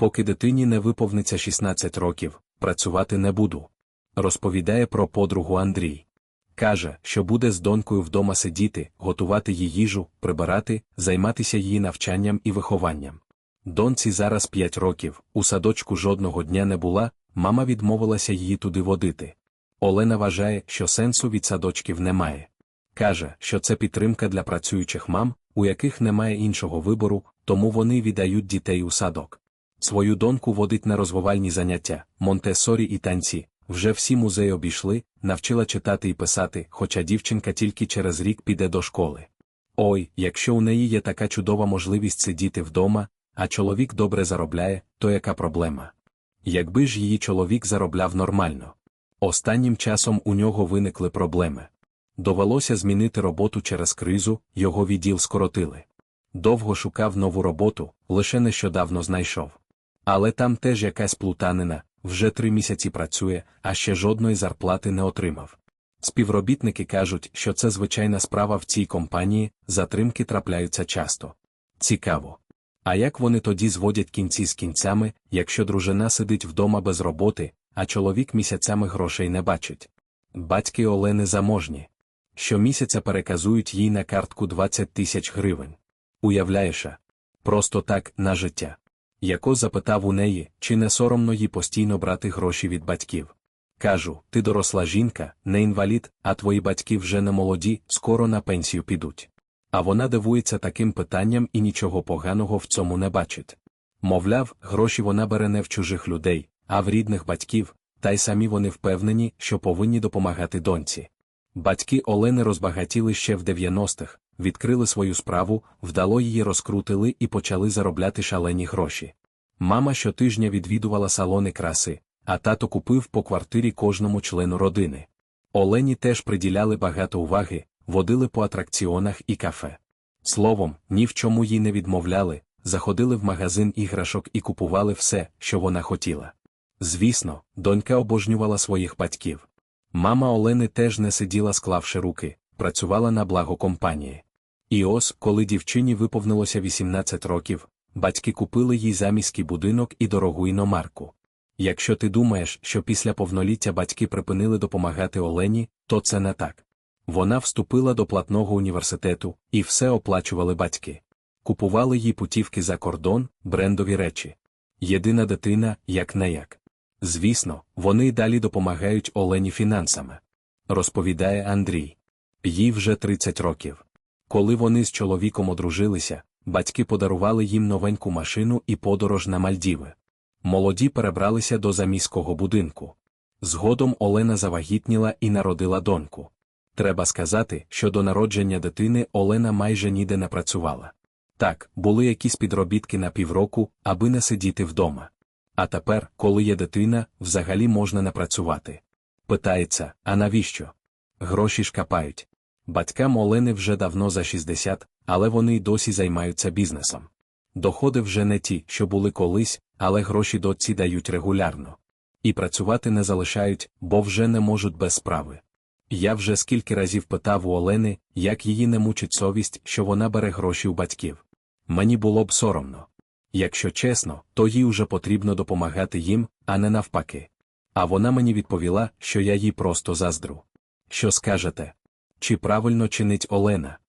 Поки дитині не виповниться 16 років, працювати не буду. Розповідає про подругу Андрій. Каже, що буде з донькою вдома сидіти, готувати їй їжу, прибирати, займатися її навчанням і вихованням. Доньці зараз 5 років, у садочку жодного дня не була, мама відмовилася її туди водити. Олена вважає, що сенсу від садочків немає. Каже, що це підтримка для працюючих мам, у яких немає іншого вибору, тому вони віддають дітей у садок. Свою доньку водить на розвивальні заняття, Монтесорі і танці. Вже всі музеї обійшли, навчила читати і писати, хоча дівчинка тільки через рік піде до школи. Ой, якщо у неї є така чудова можливість сидіти вдома, а чоловік добре заробляє, то яка проблема? Якби ж її чоловік заробляв нормально. Останнім часом у нього виникли проблеми. Довелося змінити роботу через кризу, його відділ скоротили. Довго шукав нову роботу, лише нещодавно знайшов. Але там теж якась плутанина, вже три місяці працює, а ще жодної зарплати не отримав. Співробітники кажуть, що це звичайна справа в цій компанії, затримки трапляються часто. Цікаво. А як вони тоді зводять кінці з кінцями, якщо дружина сидить вдома без роботи, а чоловік місяцями грошей не бачить? Батьки Олени заможні. Щомісяця переказують їй на картку 20 тисяч гривень. Уявляєш? Просто так, на життя. Яко запитав у неї, чи не соромно їй постійно брати гроші від батьків. Кажу, ти доросла жінка, не інвалід, а твої батьки вже не молоді, скоро на пенсію підуть. А вона дивується таким питанням і нічого поганого в цьому не бачить. Мовляв, гроші вона бере не в чужих людей, а в рідних батьків, та й самі вони впевнені, що повинні допомагати доньці. Батьки Олени розбагатіли ще в 90-х, відкрили свою справу, вдало її розкрутили і почали заробляти шалені гроші. Мама щотижня відвідувала салони краси, а тато купив по квартирі кожному члену родини. Олені теж приділяли багато уваги, водили по атракціонах і кафе. Словом, ні в чому їй не відмовляли, заходили в магазин іграшок і купували все, що вона хотіла. Звісно, донька обожнювала своїх батьків. Мама Олени теж не сиділа, склавши руки, працювала на благо компанії. І ось, коли дівчині виповнилося 18 років, батьки купили їй заміський будинок і дорогу іномарку. Якщо ти думаєш, що після повноліття батьки припинили допомагати Олені, то це не так. Вона вступила до платного університету, і все оплачували батьки. Купували їй путівки за кордон, брендові речі. Єдина дитина, як не як. Звісно, вони й далі допомагають Олені фінансами. Розповідає Андрій. Їй вже 30 років. Коли вони з чоловіком одружилися, батьки подарували їм новеньку машину і подорож на Мальдіви. Молоді перебралися до заміського будинку. Згодом Олена завагітніла і народила доньку. Треба сказати, що до народження дитини Олена майже ніде не працювала. Так, були якісь підробітки на півроку, аби не сидіти вдома. А тепер, коли є дитина, взагалі можна не працювати. Питається, а навіщо? Гроші ж капають. Батькам Олени вже давно за 60, але вони й досі займаються бізнесом. Доходи вже не ті, що були колись, але гроші дочці дають регулярно. І працювати не залишають, бо вже не можуть без справи. Я вже скільки разів питав у Олени, як її не мучить совість, що вона бере гроші у батьків. Мені було б соромно. Якщо чесно, то їй уже потрібно допомагати їм, а не навпаки. А вона мені відповіла, що я їй просто заздру. Що скажете? Чи правильно чинить Олена?